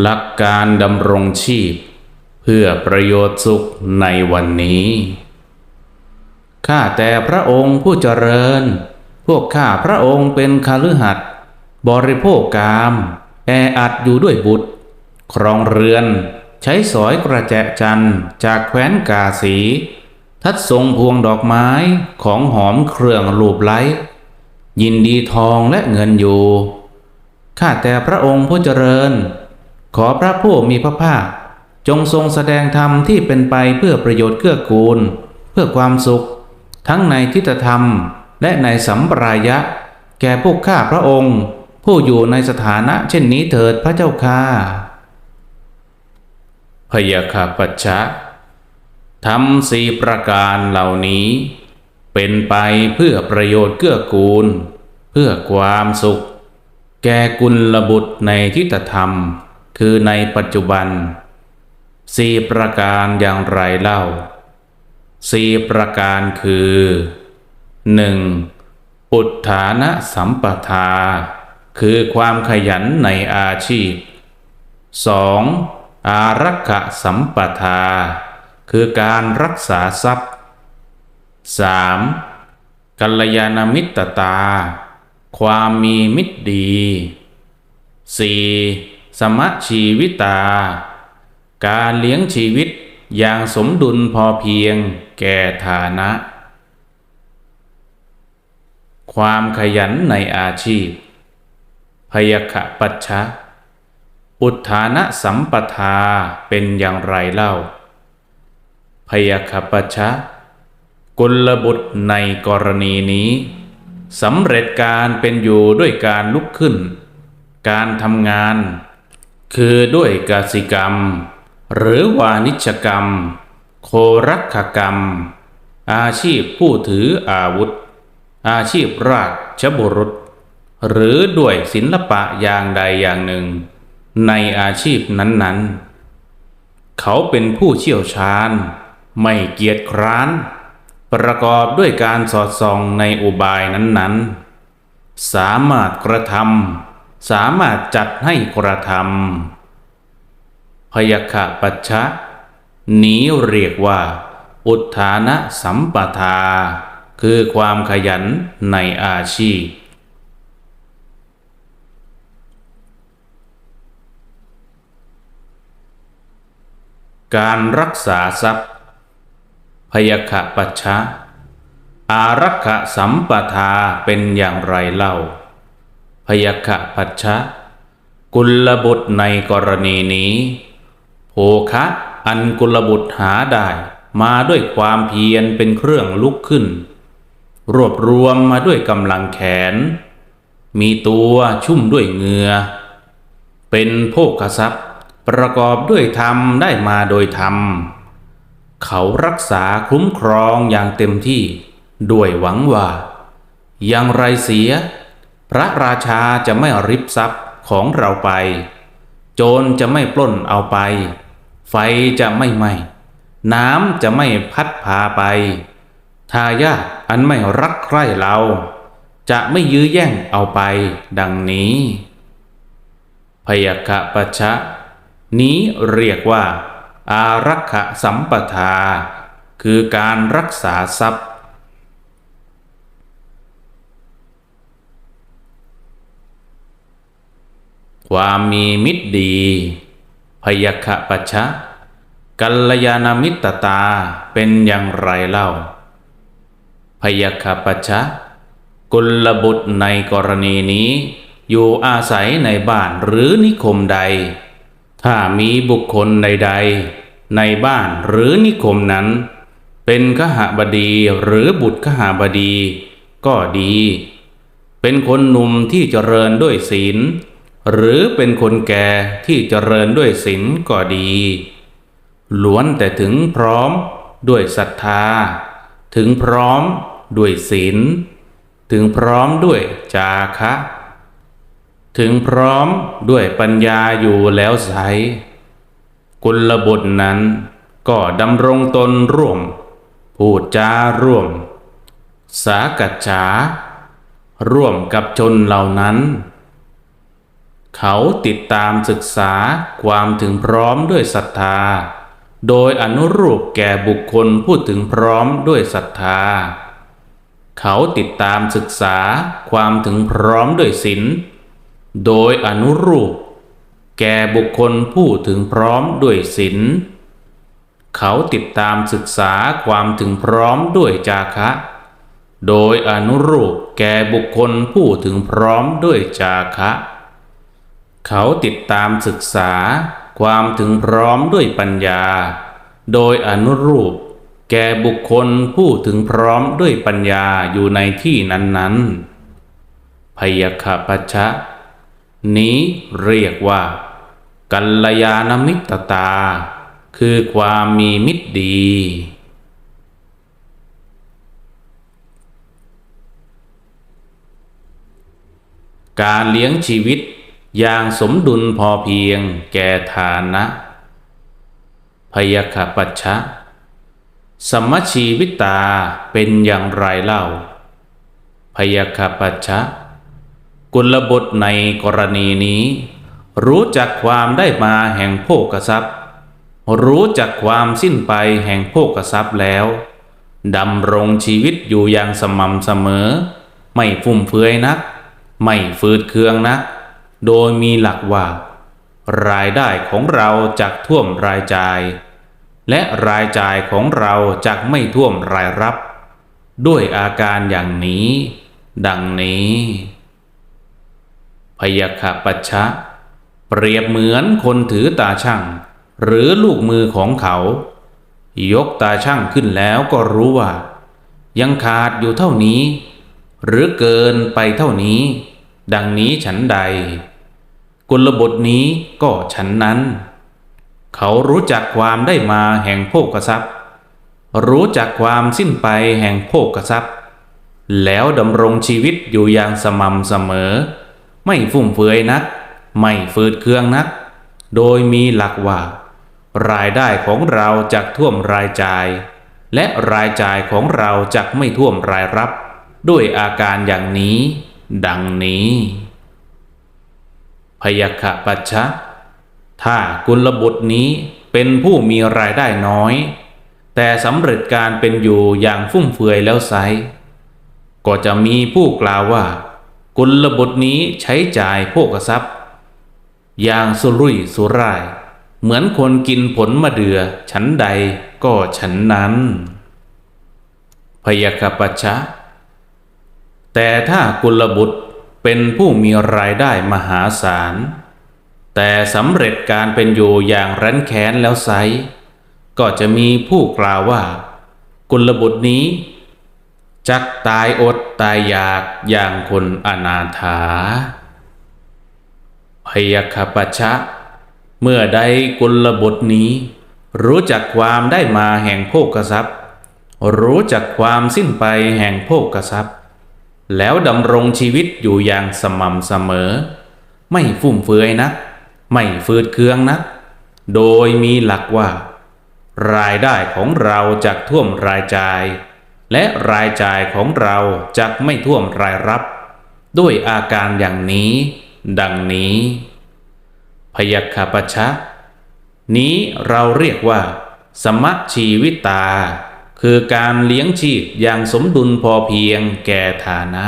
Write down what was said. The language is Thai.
หลักการดำรงชีพ เพื่อประโยชน์สุขในวันนี้ ข้าแต่พระองค์ผู้เจริญ พวกข้าพระองค์เป็นคาลือหัดบริโภคกาม แออัดอยู่ด้วยบุตร ครองเรือน ใช้สอยกระแจจันจากแคว้นกาสี ทัดทรงพวงดอกไม้ของหอมเครื่องลูบไล้ยินดีทองและเงินอยู่ ข้าแต่พระองค์ผู้เจริญ ขอพระผู้มีพระภาค จงทรงแสดงธรรมที่เป็นไปเพื่อประโยชน์เกื้อกูล เพื่อความสุข ทั้งในทิฏฐธรรม และในสัมปรายะ แก่พวกข้าพระองค์ ผู้อยู่ในสถานะเช่นนี้เถิดพระเจ้าข้าพยาคาปัจฉะทำสี่ประการเหล่านี้ เป็นไปเพื่อประโยชน์เกื้อกูล เพื่อความสุข แก่กุลบุตรในทิฏฐธรรม คือในปัจจุบันสี่ประการอย่างไรเล่าสี่ประการคือหนึ่งอุทธานะสัมปทา คือความขยันในอาชีพ 2. อารักขสัมปทา คือการรักษาทรัพย์ 3. กัลยาณมิตรตา ความมีมิตรดี 4. สมชีวิตา การเลี้ยงชีวิตอย่างสมดุลพอเพียงแก่ฐานะ ความขยันในอาชีพ พยคปัชชะ อุทานะสัมปทาเป็นอย่างไรเล่า พยคปัชชะกุลบุตรในกรณีนี้สำเร็จการเป็นอยู่ด้วยการลุกขึ้น การทำงาน คือด้วยกสิกรรม หรือวานิชกรรม โครักขกรรม อาชีพผู้ถืออาวุธ อาชีพราชบุรุษ หรือด้วยศิลปะอย่างใดอย่างหนึ่ง ในอาชีพนั้นๆ เขาเป็นผู้เชี่ยวชาญ ไม่เกียจคร้าน ประกอบด้วยการสอดส่องในอุบายนั้นๆ สามารถกระทำ สามารถจัดให้กระทำพยคปัชชะนี้เรียกว่า อุทานะสัมปทา คือความขยันในอาชีพการรักษาทรัพย์ พยคปัชชะอารักขสัมปทาเป็นอย่างไรเล่า พยคปัชชะ กุลบุตรในกรณีนี้โภคะอันกุลบุตรหาได้มาด้วยความเพียรเป็นเครื่องลุกขึ้น รวบรวมมาด้วยกำลังแขน มีตัวชุ่มด้วยเหงื่อเป็นโภคทรัพย์ประกอบด้วยธรรมได้มาโดยธรรม เขารักษาคุ้มครองอย่างเต็มที่ ด้วยหวังว่า อย่างไรเสีย พระราชาจะไม่ริบทรัพย์ของเราไป โจรจะไม่ปล้นเอาไป ไฟจะไม่ไหม้น้ำจะไม่พัดพาไป ทายาทอันไม่รักใคร่เรา จะไม่ยื้อแย่งเอาไป ดังนี้พยคปัชชะนี้เรียกว่า อารักขสัมปทา คือการรักษาทรัพย์ ความมีมิตรดี พยคปัชชะ กัลยาณมิตรตาเป็นอย่างไรเล่า พยคปัชชะ กุลบุตรในกรณีนี้ อยู่อาศัยในบ้านหรือนิคมใด ถ้ามีบุคคลใดๆ ในบ้านหรือนิคมนั้น เป็นขหบดีหรือบุตรขหบดี ก็ดี เป็นคนหนุ่มที่เจริญด้วยศีล หรือเป็นคนแก่ที่เจริญด้วยศีลก็ดี ล้วนแต่ถึงพร้อมด้วยศรัทธา ถึงพร้อมด้วยศีล ถึงพร้อมด้วยจาคะ ถึงพร้อมด้วยปัญญาอยู่แล้วไสกุลบุตรนั้นก็ดำรงตนร่วม พูดจาร่วม สากัจฉาร่วมกับชนเหล่านั้น เขาติดตามศึกษาความถึงพร้อมด้วยศรัทธา โดยอนุรูปแก่บุคคลพูดถึงพร้อมด้วยศรัทธา เขาติดตามศึกษาความถึงพร้อมด้วยศีล โดยอนุรูป แก่บุคคลผู้ถึงพร้อมด้วยศีล เขาติดตามศึกษาความถึงพร้อมด้วยจาคะ โดยอนุรูปแก่บุคคลผู้ถึงพร้อมด้วยจาคะ เขาติดตามศึกษาความถึงพร้อมด้วยปัญญา โดยอนุรูป แก่บุคคลผู้ถึงพร้อมด้วยปัญญาอยู่ในที่นั้นๆพยคปัชชะนี้เรียกว่า กัลยาณมิตรตา คือความมีมิตรดีการเลี้ยงชีวิต อย่างสมดุลพอเพียงแก่ฐานะพยคปัชชะสมชีวิตาเป็นอย่างไรเล่า พยคปัชชะกุลบทในกรณีนี้ รู้จักความได้มาแห่งโภกทรัพย์ รู้จักความสิ้นไปแห่งโภกทรัพย์แล้วดำรงชีวิตอยู่อย่างสม่ำเสมอ ไม่ฟุ่มเฟือยนัก ไม่ฟืดเคืองนัก โดยมีหลักว่า รายได้ของเราจากท่วมรายจ่าย และรายจ่ายของเราจากไม่ท่วมรายรับ ด้วยอาการอย่างนี้ ดังนี้ พยคปัชชะ เปรียบเหมือนคนถือตาช่าง หรือลูกมือของเขา ยกตาช่างขึ้นแล้วก็รู้ว่า ยังขาดอยู่เท่านี้ หรือเกินไปเท่านี้ ดังนี้ฉันใด กุลบทนี้ก็ฉันนั้น เขารู้จักความได้มาแห่งโภกทรัพย์ รู้จักความสิ้นไปแห่งโภกทรัพย์ แล้วดำรงชีวิตอยู่อย่างสม่ำเสมอ ไม่ฟุ่มเฟือยนัก ไม่ฟืดเคืองนัก โดยมีหลักว่า รายได้ของเราจากท่วมรายจ่าย และรายจ่ายของเราจากไม่ท่วมรายรับ ด้วยอาการอย่างนี้ ดังนี้ พยคปัชชะ ถ้ากุลบุตรนี้เป็นผู้มีรายได้น้อย แต่สำเร็จการเป็นอยู่อย่างฟุ่มเฟือยแล้วไซก็จะมีผู้กล่าวว่า กุลบุตรนี้ใช้จ่ายโภกทรัพย์ อย่างสุรุ่ยสุร่าย เหมือนคนกินผลมะเดือ่อฉันใดก็ฉันนั้น พยคปัชชะ แต่ถ้ากุลบุตรเป็นผู้มีรายได้มหาศาล แต่สำเร็จการเป็นอยู่อย่างรั้นแค้นแล้วไซก็จะมีผู้กล่าวว่า กุลบุตรนี้ จักตายอดตายอยากอย่างคนอนาถาพยคปัชชะ เมื่อใดกุลบุตรนี้ รู้จักความได้มาแห่งโภกทรัพย์ รู้จักความสิ้นไปแห่งโภกทรัพย์ แล้วดำรงชีวิตอยู่อย่างสม่ำเสมอ ไม่ฟุ่มเฟือยนัก ไม่ฟืดเคืองนัก โดยมีหลักว่า รายได้ของเราจากท่วมรายจ่าย และรายจ่ายของเราจากไม่ท่วมรายรับ ด้วยอาการอย่างนี้ ดังนี้ พยคปัชชะ นี้เราเรียกว่า สมชีวิตา คือการเลี้ยงชีพอย่างสมดุลพอเพียงแก่ฐานะ